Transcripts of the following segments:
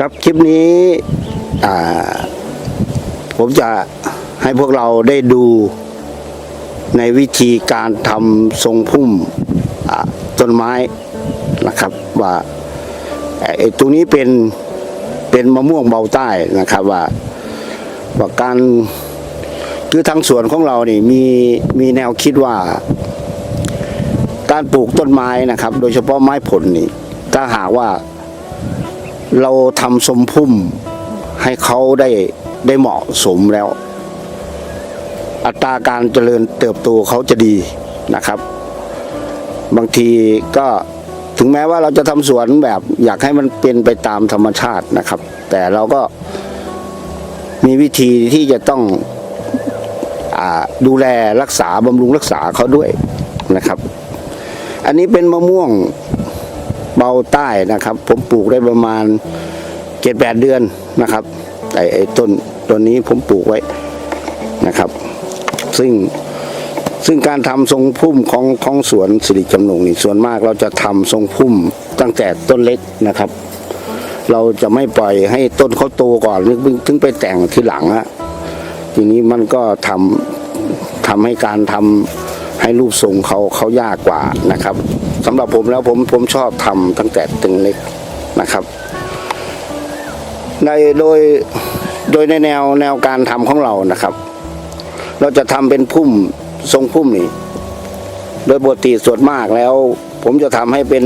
ครับคลิปนี้ผมจะให้พวกเราได้ดูในวิธีการทำทรงพุ่มต้นไม้นะครับ ว่าไอ้ตรงนี้เป็นเป็นมะม่วงเบาใต้นะครับว่าว่าการคือทางสวนของเรานี่มีมีแนวคิดว่า การปลูกต้นไม้นะครับ โดยเฉพาะไม้ผลนี่ถ้าหากว่า เราทำสมพุ่มให้เขาได้ได้เหมาะสมแล้ว อัตราการเจริญเติบโตเขาจะดีนะครับ บางทีก็ถึงแม้ว่าเราจะทำสวนแบบ อยากให้มันเป็นไปตามธรรมชาตินะครับ แต่เราก็มีวิธีที่จะต้องอดูแลรักษาบำรุงรักษาเขาด้วยนะครับ อันนี้เป็นมะม่วง เบาใต้นะครับ ผมปลูกได้ประมาณเจ็ดแปดเดือนนะครับไอ้ไอ้ต้นต้นนี้ผมปลูกไว้นะครับ ซึ่งซึ่งการทำทรงพุ่มของของสวนสิริจำนงนี่ส่วนมากเราจะทำทรงพุ่มตั้งแต่ต้นเล็กนะครับ เราจะไม่ปล่อยให้ต้นเขาโตก่อนถึงไปแต่งทีหลังอะทีนี้มันก็ทำทำให้การทำ ให้รูปทรงเขาเขายากกว่านะครับสำหรับผมแล้วผมผมชอบทำตั้งแต่ตึงเล็กนะครับ ในโดยโดยในแนวแนวการทำของเรานะครับ เราจะทำเป็นพุ่มทรงพุ่มนี่โดยปกติส่วนมากแล้ว ผมจะทำให้เป็น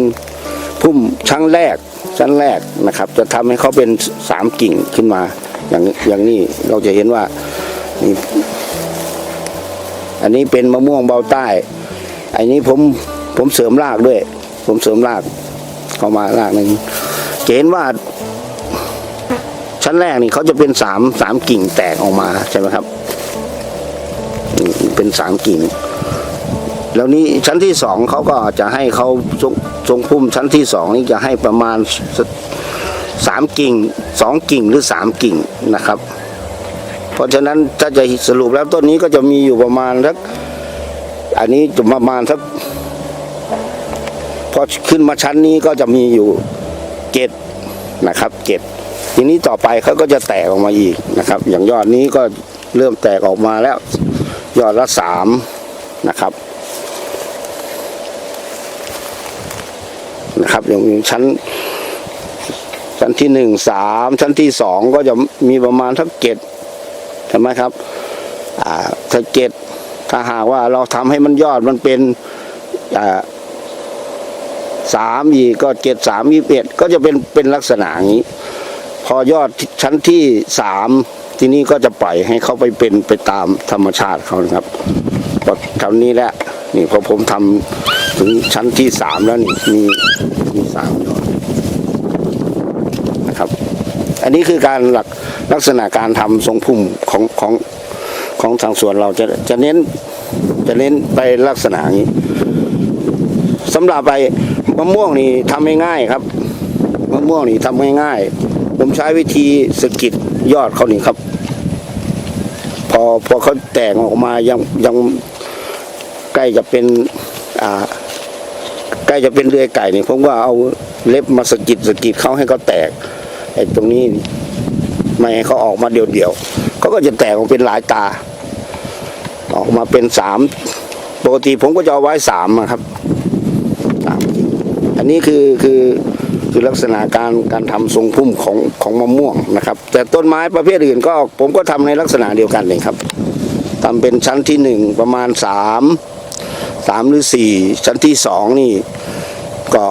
พุ่มชั้นแรกชั้นแรกนะครับ จะทำให้เขาเป็นสามกิ่งขึ้นมาอย่างอย่างนี้เราจะเห็นว่านี่ อันนี้เป็นมะม่วงเบาใต้ อันนี้ผมผมเสริมรากด้วย ผมเสริมรากเข้ามารากหนึ่งเห็นว่า ชั้นแรกนี่เขาจะเป็นสามสามกิ่งแตกออกมาใช่ไหมครับเป็นสามกิ่ง แล้วนี้ชั้นที่สองเขาก็จะให้เขาทรงทรงพุ่มชั้นที่สองนี่จะให้ประมาณสามกิ่งสองกิ่งหรือสามกิ่งนะครับ ราะฉะนั้นถ้าจะสรุปแล้วต้นนี้ก็จะมีอยู่ประมาณสักอันนี้จะประมาณสักพอขึ้นมาชั้นนี้ก็จะมีอยู่เจ็ดนะครับเจ็ดทีนี้ต่อไปเขาก็จะแตกออกมาอีกนะครับ อย่างยอดนี้ก็เริ่มแตกออกมาแล้ว ยอดละสามนะครับนะครับอย่างชั้น ชั้นที่หนึ่งสามชั้นที่สองก็จะมีประมาณทักเจ็ด ใช่ไหมครับอ่าถ้าเจ็ดถ้าหากว่าเราทำให้มันยอดมันเป็นสามอีกก็เจ็ดสามยี่เอ็ดก็จะเป็นเป็นลักษณะอย่างนี้ พอยอดชั้นที่สามทีนี้ก็จะปล่อยให้เขาไปเป็นไปตามธรรมชาติเขานะครับพอทำนี้แหละนี่พอผมทำถึงชั้นที่สามแล้วนี่มีมีสามยอดนะครับ อันนี้คือการหลัก ลักษณะการทำทรงพุ่มของของของทางสวนเราจะจะเน้นจะเน้นไปลักษณะนี้สำหรับไปมะม่วงนี่ทำง่ายๆครับมะม่วงนี่ทำง่ายๆผมใช้วิธีสกิดยอดเขานี่ครับ พอพอเขาแตกออกมายังยังใกล้จะเป็นอ่าใกล้จะเป็นเรือยไก่นี่ผมก็เอาเล็บมาสกิดสกิดเขาให้เขาแตกไอ้ตรงนี้ ไม่ให้เขาออกมาเดี่ยวๆเขาก็จะแตกออกเป็นหลายตา ออกมาเป็นสามปกติผมก็จะเอาไว้สามครับสามอันนี้คือคือคือลักษณะการการทำทรงพุ่มของของมะม่วงนะครับ แต่ต้นไม้ประเภทอื่นก็ผมก็ทำในลักษณะเดียวกันเลยครับทำเป็นชั้นที่หนึ่งประมาณสามสามหรือสี่ชั้นที่สองนี่ก็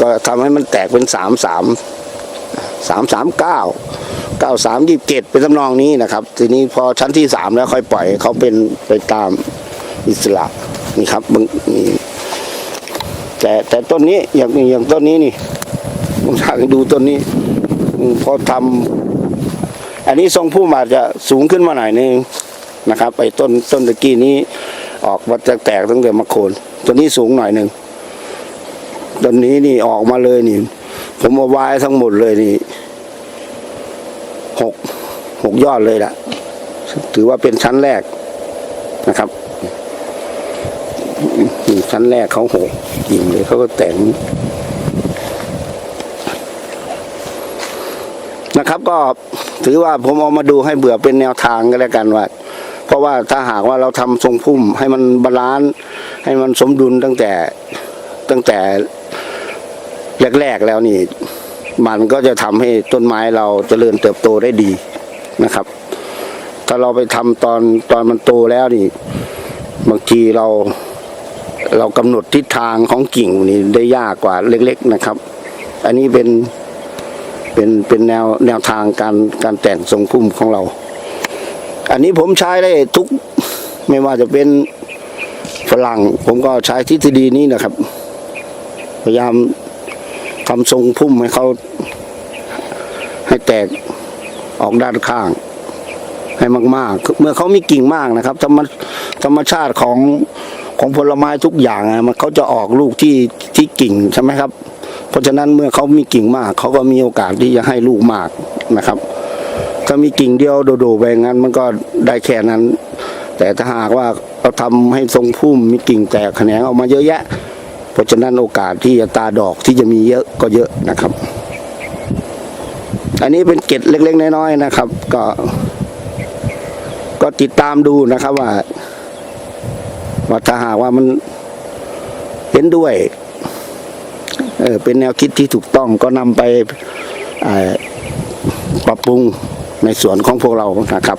ก็ทำให้มันแตกเป็นสามสาม สามสามเก้าเก้าสามยี่สิบเจ็ดเป็นทำนองนี้นะครับ ทีนี้พอชั้นที่สามแล้วค่อยปล่อยเขาเป็นไปตามอิสระนี่ครับมึงนี่แต่แต่ต้นนี้อย่างอย่างต้นนี้นี่ผมอยากดูต้นนี้พอทำอันนี้ทรงพุ่มอาจจะสูงขึ้นมาหน่อยนึงนะครับไปต้นต้นตะกี้นี้ออกมาจะแตกตั้งแต่มะโคนต้นนี้สูงหน่อยหนึ่งต้นนี้นี่ออกมาเลยนี่ ผมเอาไว้ทั้งหมดเลยนี่หกหกยอดเลยล่ะ ถือว่าเป็นชั้นแรกนะครับชั้นแรกเขาหกยิงเลยเขาก็แต่งนะครับ ก็ถือว่าผมเอามาดูให้เบื่อเป็นแนวทางก็แล้วกันว่า เพราะว่าถ้าหากว่าเราทำทรงพุ่ม ให้มันบาลานซ์ให้มันสมดุลตั้งแต่ตั้งแต่ แรกๆแล้วนี่ มันก็จะทำให้ต้นไม้เราเจริญเติบโตได้ดีนะครับ ถ้าเราไปทำตอนตอนมันโตแล้วนี่ บางทีเราเรากำหนดทิศทางของกิ่งนี่ได้ยากกว่าเล็ก ๆนะครับ อันนี้เป็นเป็นเป็นแนวแนวทางการการแต่งทรงพุ่มของเรา อันนี้ผมใช้ได้ทุกไม่ว่าจะเป็นฝรั่ง ผมก็ใช้ทฤษฎีนี้นะครับ พยายาม ทำทรงพุ่มให้เขาให้แตกออกด้านข้าง ให้มากๆ เมื่อเขามีกิ่งมากนะครับ ธรรมธรรมชาติของของผลไม้ทุกอย่างอะมันเขาจะออกลูกที่ที่กิ่งใช่ไหมครับ เพราะฉะนั้นเมื่อเขามีกิ่งมาก เขาก็มีโอกาสที่จะให้ลูกมากนะครับ ถ้ามีกิ่งเดียวโดดๆไปงั้น มันก็ได้แค่นั้น แต่ถ้าหากว่าเราทำให้ทรงพุ่มมีกิ่งแตกแขนงออกมาเยอะแยะ เพราะฉะนั้นโอกาสที่จะตาดอกที่จะมีเยอะก็เยอะนะครับ อันนี้เป็นเกร็ดเล็ก ๆ น้อยๆนะครับ ก็ ก็ติดตามดูนะครับว่าว่าถ้าหากว่ามันเห็นด้วยเออเป็นแนวคิดที่ถูกต้องก็นำไปปรับปรุงในส่วนของพวกเรานะครับ